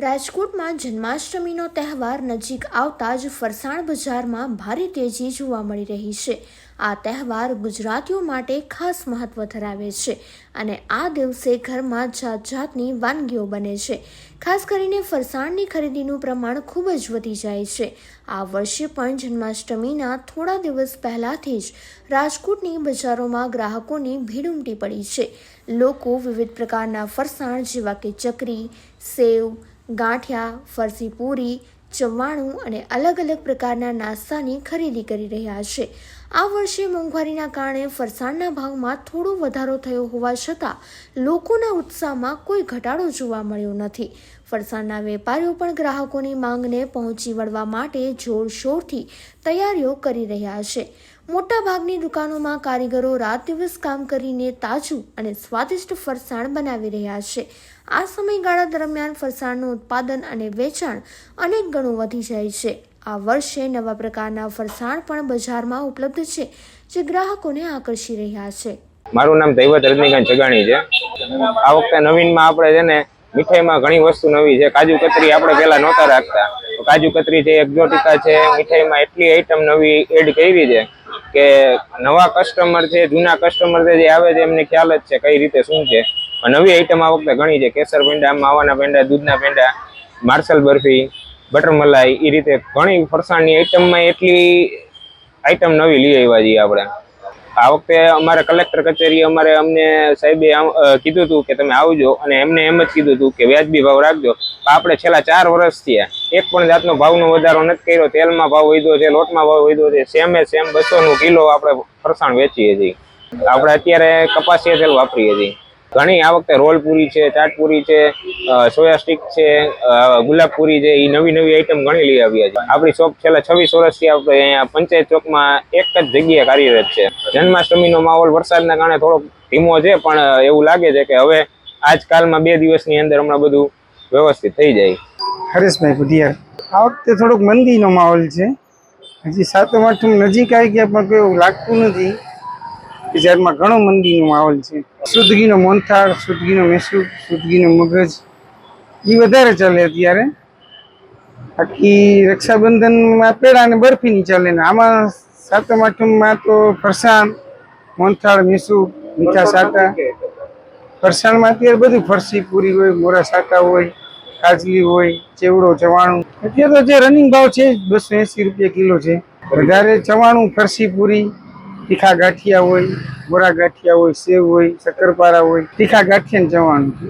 રાજકોટમાં જન્માષ્ટમીનો તહેવાર નજીક આવતા જ ફરસાણ બજારમાં ભારે તેજી જોવા મળી રહી છે. આ તહેવાર ગુજરાતીઓ માટે ખાસ મહત્વ ધરાવે છે અને આ દિવસે ઘરમાં જાત જાતની વાનગીઓ બને છે. ખાસ કરીને ફરસાણની ખરીદીનું પ્રમાણ ખૂબ જ વધી જાય છે. આ વર્ષે પણ જન્માષ્ટમીના થોડા દિવસ પહેલાથી જ રાજકોટની બજારોમાં ગ્રાહકોની ભીડ ઉમટી પડી છે. લોકો વિવિધ પ્રકારના ફરસાણ જેવા કે ચકરી, સેવ ગાંઠિયા, ફરસી પૂરી, ચવાણું અને અલગ અલગ પ્રકારના નાસ્તાની ખરીદી કરી રહ્યા છે. આ વર્ષે મોંઘવારીના કારણે ફરસાણના ભાવમાં થોડો વધારો થયો હોવા છતાં લોકોના ઉત્સાહમાં કોઈ ઘટાડો જોવા મળ્યો નથી. ફરસાણના વેપારીઓ પણ ગ્રાહકોની માંગને પહોંચી વળવા માટે જોરશોરથી તૈયારીઓ કરી રહ્યા છે. મોટાભાગની દુકાનોમાં કારીગરો રાત દિવસ કામ કરીને તાજું અને સ્વાદિષ્ટ ફરસાણ બનાવી રહ્યા છે. આ સમયગાળા દરમિયાન ફરસાણનું ઉત્પાદન અને વેચાણ અનેક ગણું વધી જાય છે. આ વર્ષે નવા પ્રકારના ફરસાણ પણ બજારમાં ઉપલબ્ધ છે, જે ગ્રાહકોને આકર્ષી રહ્યા છે. મારું નામ દૈવત રજનીકાંત જગાણી છે. આ વખતે નવીનમાં આપણે છે ને, મીઠાઈમાં ઘણી વસ્તુ નવી છે. કાજુ કતરી આપણે પહેલા નહોતા રાખતા. કાજુ કતરી છે એક્ઝોટિકા છે, મીઠાઈમાં એટલી આઈટમ નવી એડ કરી છે. કે નવા કસ્ટમર છે, જૂના કસ્ટમર જે આવે છે, એમને ખ્યાલ જ છે કઈ રીતે શું છે. નવી આઈટમ આ વખતે ઘણી છે. કેસર પેંડા માવાના પેંડા દૂધના પેંડા માર્શલ બરફી, બટર મલાઈ એ રીતે ઘણી ફરસાણની આઈટમમાં એટલી આઈટમ નવી લઈ આવ્યા છીએ આપણે. આ વખતે અમારે કલેક્ટર કચેરી અમારે અમને સાહેબે કીધું હતું કે તમે આવજો અને એમને એમ જ કીધું હતું કે વ્યાજબી ભાવ રાખજો. આપણે છેલ્લા ચાર વર્ષ થયા, એક પણ જાતનો ભાવનો વધારો નથી કર્યો. તેલમાં ભાવ વધ્યો છે, લોટમાં ભાવ વધ્યો છે, સેમે સેમ બસો નું કિલો આપણે ફરસાણ વેચીએ છીએ. આપણે અત્યારે કપાસિયા તેલ વાપરીએ છીએ. ઘણી આ વખતે રોલ પૂરી છે ચાટપુરી છે સોયા સ્ટીક છે ગુલાબપુરી ગુલાબ પૂરી છે એ નવી નવી આઈટમ ઘણી લઈ આવ્યા છે. આપણી શોપ છેલ્લા છવ્વીસ વર્ષથી આપણે અહીંયા પંચાયત ચોકમાં એક જ જગ્યાએ કાર્યરત છે. જન્માષ્ટમીનો માહોલ વરસાદના કારણે થોડોક ધીમો છે, પણ એવું લાગે છે કે હવે આજકાલમાં બે દિવસની અંદર હમણાં બધું વ્યવસ્થિત થઈ જાય. હરેશભાઈ ભુડિયાર આ વખતે થોડોક મંદીનો માહોલ છે. હજી સાતમ આઠમ નજીક આવી ગયા પણ એવું લાગતું નથી. બજારમાં ઘણો મંદીનો માહોલ છે. શુદ્ધ મોનથાળ શુદ્ધ મેસુક મેસૂબ મગજ એ વધારે ચાલે અત્યારે. બાકી રક્ષાબંધનમાં પેડા અને બરફીની ચાલે ને આમાં સાતમ આઠમમાં તો ફરસાણ મોનથાળ મેસૂબ મીઠા સાટા. ફરસાણમાં અત્યારે બધું ફરસી પૂરી હોય મોરા સાટા હોય કાજલી હોય ચેવડો ચવાણું. અત્યારે તો જે રનિંગ ભાવ છે બસો એંસી રૂપિયા કિલો છે. વધારે ચવાણું ફરસી પૂરી તીખા ગાંઠિયા હોય મોરા ગાંઠિયા હોય સેવ હોય શક્કરપારા હોય તીખા ગાંઠિયા ને ચવાણું